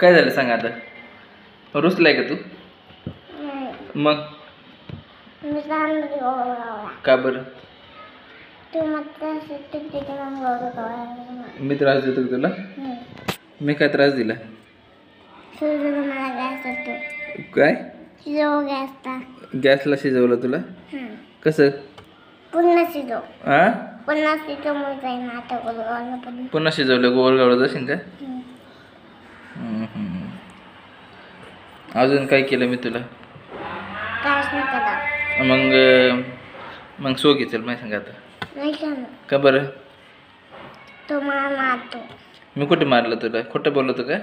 काय झालं सांग आता? रुसलाय का तू? मग? का बरं? मी त्रास देतो का तुला? मी काय त्रास दिला? काय? गॅसला शिजवलं तुला? कसं? पुन्हा शिजव. पुन्हा शिजव मग जाईन आता गोळगावला पण. पुन्हा शिजवलं जाशील का? अजून काय केलं मी तुला? काहीच नाही करा मग मग सो घे चल माहिती सांग आता. नाही का बरं? तो मला मारतो. मी कुठे मारलं तुला? खोटं बोलतो का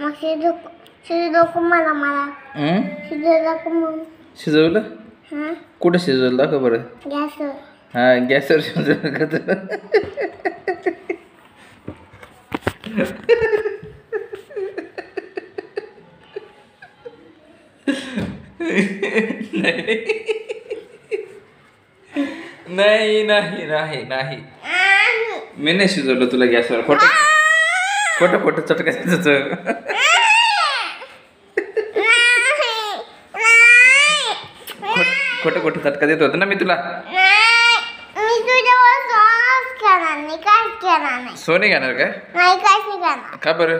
मग मला मला हं? शिजवलं हां? कुठं शिजवलं? दाखव बरं. गॅसवर. हा गॅसवर शिजवलं का तुला नाही नाही नाही. नाही मी नाही शिजवलं तुला गॅसवर. खोटं खोटं खोटं चटकायचं खोटं खोटं चटका देत होतं ना मी तुला. सोने घेणार काय? का बरं.